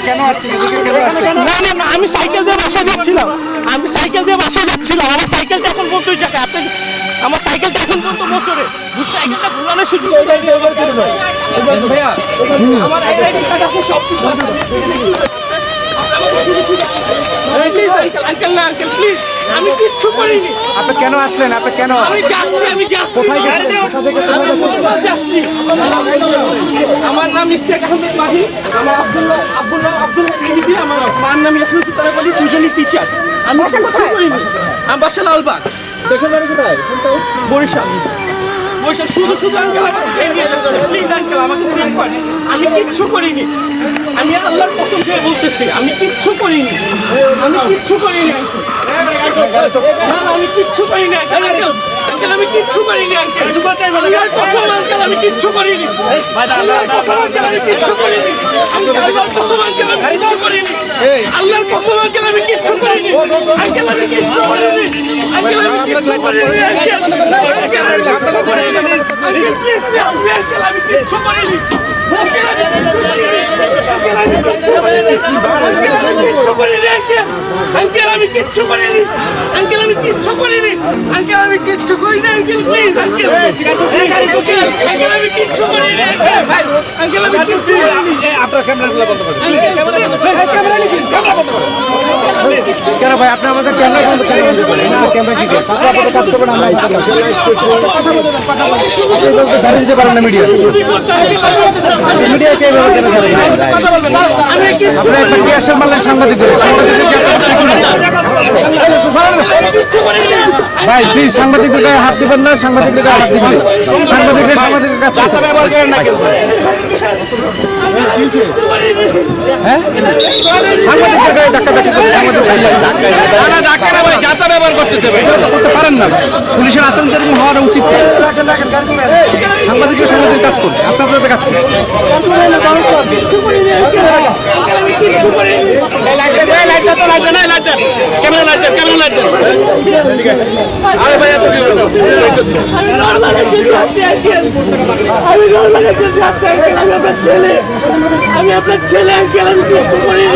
কেন আসছেন কেন আসছেন না না না আমি সাইকেল দিয়ে বাসায় যাচ্ছিলাম। আমি সাইকেল দিয়ে বাসায় যাচ্ছিলাম। আমার সাইকেলটা এখন পর্যন্ত যাবে। জায়গায় আপনি আমার সাইকেলটা এখন পর্যন্ত মোচরে সাইকেলটা ঘুরানোর সুযোগ ভাইয়া আমার আইডি কার্ড আছে সব কিছু আঙ্কেল আঙ্কেল না আঙ্কেল প্লিজ আমি কিচ্ছু করিনি। আপনি কেন আসলেন? আপনি কেন? আমি যাচ্ছি আমি যাচ্ছি। কোথায় যাচ্ছি? আমার নাম ইস্তেক আহমেদ মাহি। আমার আব্দুল্লাহ আব্দুল্লাহ আব্দুল্লাহ মেহিদি আমার মার নাম ইয়াসমিন সুতারা বলি দুজনই টিচার আমি কোথায়? আমি বাসা লালবাগ দেশের বাড়ি কোথায়? বরিশাল। বরিশাল শুধু শুধু আঙ্কেল আমাকে নিয়ে যাচ্ছে? প্লিজ আঙ্কেল আমাকে সেভ করেন আমি কিচ্ছু করিনি। আমি আল্লাহর কসম খেয়ে বলতেছি আমি কিচ্ছু করিনি। আমি কিচ্ছু uncle। না না, আমি কিচ্ছু করিনি আঙ্কেল আঙ্কেল আমি কিচ্ছু করিনি আঙ্কেল আঙ্কেল আমি কিচ্ছু করিনি আঙ্কেল আমি কিচ্ছু করিনি কসম আঙ্কেল আমি কিচ্ছু করিনি আল্লাহর কসম আঙ্কেল আমি কিচ্ছু করিনি আঙ্কেল আমি কিচ্ছু করিনি আঙ্কেল আমি কিচ্ছু করিনি আঙ্কেল আঙ্কেল আমি কিচ্ছু করিনি uncle please trust me uncle আমি কিচ্ছু করিনি আঙ্কেল আমি কিচ্ছু করিনি আঙ্কেল আমি কিচ্ছু করিনি আঙ্কেল কিচ্ছু করিনি আঙ্কেল প্লিজ আঙ্কেল আঙ্কেল আমি কিচ্ছু করিনি আঙ্কেল আমি কিচ্ছু করিনি আপনার ক্যামেরাগুলো বন্ধ করেন ক্যামেরা ক্যামেরা বন্ধ করো কেন ভাই আপনি আমাদের ক্যামেরা বন্ধ করেন না ক্যামেরা ঠিক আছে আপনি কাজ করবেন আমরা এভাবে জানিয়ে দিতে পারেন না মিডিয়া মিডিয়াকে এভাবে কেন জানেন একটা মারলেন সাংবাদিকদের? আপনারা ভাই প্লিজ সাংবাদিকদের গায়ে হাত দিবেন না সাংবাদিকদের গায়ে হাত দিবেন না। সাংবাদিকদের সাংবাদিকের কাছে হ্যাঁ? সাংবাদিকদের গায়ে ধাক্কা ধাক্কি করে করতে পারেন না পুলিশের আচরণ তো এরকম হওয়া উচিত। সাংবাদিকরা সাংবাদিক কাজ করবে আপনি আপনাদের কাজ করবেন কিচ্ছু করিনি আঙ্কেল আমি কিচ্ছু করিনি এই লাইটটা দে লাইটটা তো লাইট না light camera light camera light আরে ভাই এত কি হলো আমি নর্মালের জন্য যাচ্ছি আঙ্কেল আমি নর্মালের জন্য যাচ্ছি আঙ্কেল আমি আপনার ছেলে আঙ্কেল আমি কিছু করিনি।